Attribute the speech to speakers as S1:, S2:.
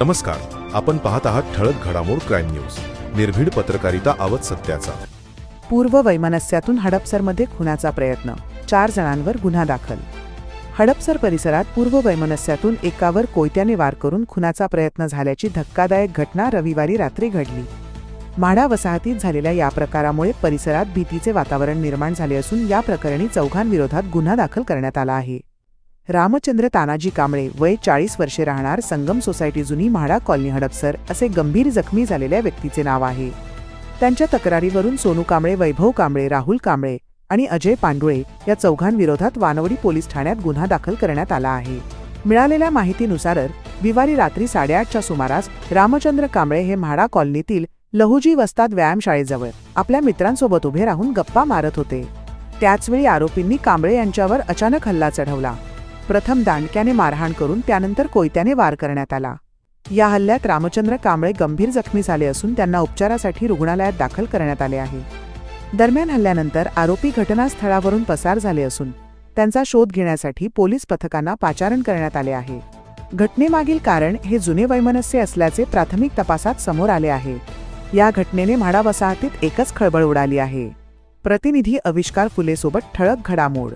S1: नमस्कार. आपण पाहत आहात ठळक घडामोड क्राईम न्यूज. निर्भीड पत्रकारिता आवत सत्याचा.
S2: पूर्व वैमनस्यातून हडपसरमध्ये खुनाचा प्रयत्न. चार जणांवर गुन्हा दाखल. हडपसर परिसरात पूर्व वैमनस्यातून एकावर कोयत्याने वार करून खुनाचा प्रयत्न झाल्याची धक्कादायक घटना रविवारी रात्री घडली. म्हाडा वसाहतीत झालेल्या या प्रकारामुळे परिसरात भीतीचे वातावरण निर्माण झाले असून या प्रकरणी चौघांविरोधात गुन्हा दाखल करण्यात आला आहे. रामचंद्र तानाजी कांबळे वय चाळीस वर्षे राहणार संगम सोसायटी जुनी म्हाडा कॉलनी हडपसर असे गंभीर जखमी झालेल्या व्यक्तीचे नाव आहे. त्यांच्या तक्रारीवरून सोनू कांबळे वैभव कांबळे राहुल कांबळे आणि अजय पांडुळे या चौघांविरोधात वानवडी पोलीस ठाण्यात गुन्हा दाखल करण्यात आला आहे. मिळालेल्या माहितीनुसार विवारी रात्री साडेआठच्या सुमारास रामचंद्र कांबळे हे म्हाडा कॉलनीतील लहुजी वस्ताद व्यायामशाळेजवळ आपल्या मित्रांसोबत उभे राहून गप्पा मारत होते. त्याचवेळी आरोपींनी कांबळे यांच्यावर अचानक हल्ला चढवला. प्रथम दांडक्याने मारहाण करून त्यानंतर कोयत्याने वार करण्यात आला. या हल्ल्यात रामचंद्र कांबळे गंभीर जखमी झाले असून त्यांना उपचारासाठी रुग्णालयात दाखल करण्यात आले आहे. दरम्यान हल्ल्यानंतर आरोपी घटनास्थळावरून पसार झाले असून त्यांचा शोध घेण्यासाठी पोलीस पथकांना पाचारण करण्यात आले आहे. घटनेमागील कारण हे जुने वैमनस्य असल्याचे प्राथमिक तपासात समोर आले आहे. या घटनेने म्हाडा वसाहतीत एकच खळबळ उडाली आहे. प्रतिनिधी अविष्कार फुलेसोबत ठळक घडामोड.